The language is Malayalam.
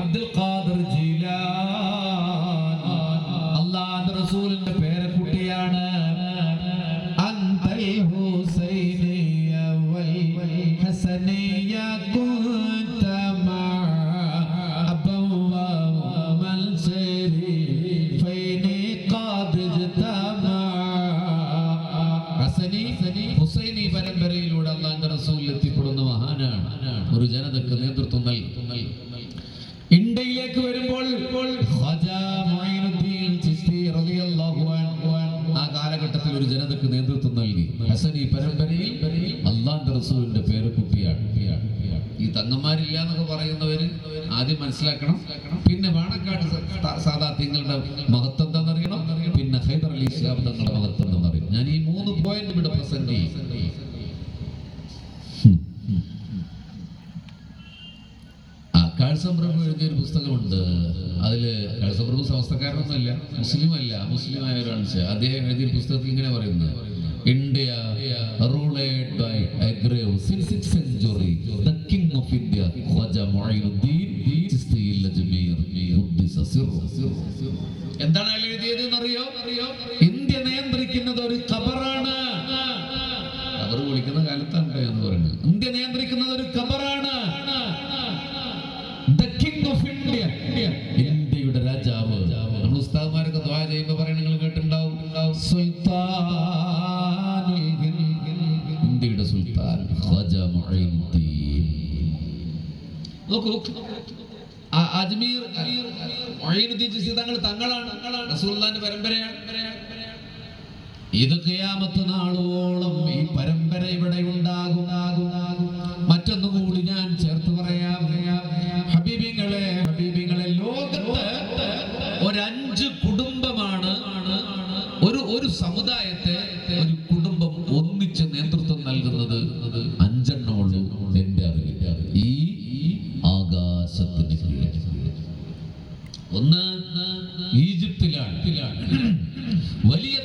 അബ്ദുൽ ഖാദർ അള്ളാഹ് റസൂലിന്റെ പേരക്കുട്ടിയാണ്. ഹുസൈനി പരമ്പരയിലൂടെ അള്ളാന്റെ റസൂലിൽ മഹാനാണ്. ഒരു ജനതക്ക് നേതൃത്വം ആ കാലഘട്ടത്തിൽ ഒരു ജനതക്ക് നേതൃത്വം നൽകി. ഹസനി പരമ്പരയിൽ അള്ളാന്റെ റസൂലിന്റെ പേര് കുട്ടിയാണ് ഈ തങ്ങന്മാരില്ല എന്നൊക്കെ പറയുന്നവര് ആദ്യം മനസ്സിലാക്കണം. പിന്നെ വാണക്കാട് സാധാത്യങ്ങളുടെ മഹത്വം എന്താണെന്നറിയണം? പിന്നെ ഹൈദർ അലി ഇസ്ലാം തങ്ങളുടെ മഹത്വം എന്താണെന്നറിയണം. ഞാൻ ഈ മൂന്ന് പോയിന്റ് ഇവിടെ പ്രസന്റ് ചെയ്യും ആ കാഴ്സപ്രഭു എഴുതിയൊരു പുസ്തകമുണ്ട്. അതിൽ കാഴ്സംപ്രഭു സമസ്തക്കാരനൊന്നുമല്ല മുസ്ലിം അല്ല മുസ്ലിം ആയ അദ്ദേഹം എഴുതിയ പുസ്തകത്തിൽ ഇങ്ങനെ പറയുന്നത്. India ruled by a grave six sins century. The king of India Khwaja സിർറു എന്താണ് അയാൾ എഴുതിയത് എന്നറിയോ? ഇന്ത്യ നിയന്ത്രിക്കുന്നത് ഒരു ഖബറാണ്. അവർ വിളിക്കുന്ന കാലത്താണ് എന്ന് പറയുന്നത്. ഇന്ത്യ നിയന്ത്രിക്കുന്നത് ഇന്ത്യയുടെ രാജാവ്. നമ്മൾ ഉസ്താദ്മാരൊക്കെ ദ്വാ ചെയ്യുമ്പോൾ പറയുന്നത് നിങ്ങൾ കേട്ടിട്ടുണ്ടാവും. ഇന്ത്യയുടെ സുൽത്താൻ നോക്കൂ അജ്മീർ തങ്ങൾ തങ്ങളാണ്. പരമ്പരയാണ്. ഇത് ഖിയാമത്ത് നാളോളം ഈ പരമ്പര ഇവിടെ ഉണ്ടാകും. ഒരഞ്ച് കുടുംബമാണ്. ഒരു ഒരു സമുദായത്തെ ഒരു കുടുംബം ഒന്നിച്ച് നേതൃത്വം നൽകുന്നത് അഞ്ചെണ്ണമുള്ളൂ എന്റെ അറിവില്ല ഈ ആകാശത്തിന് കീഴിൽ. ഒന്ന് ഈജിപ്തിലാണ്. വലിയ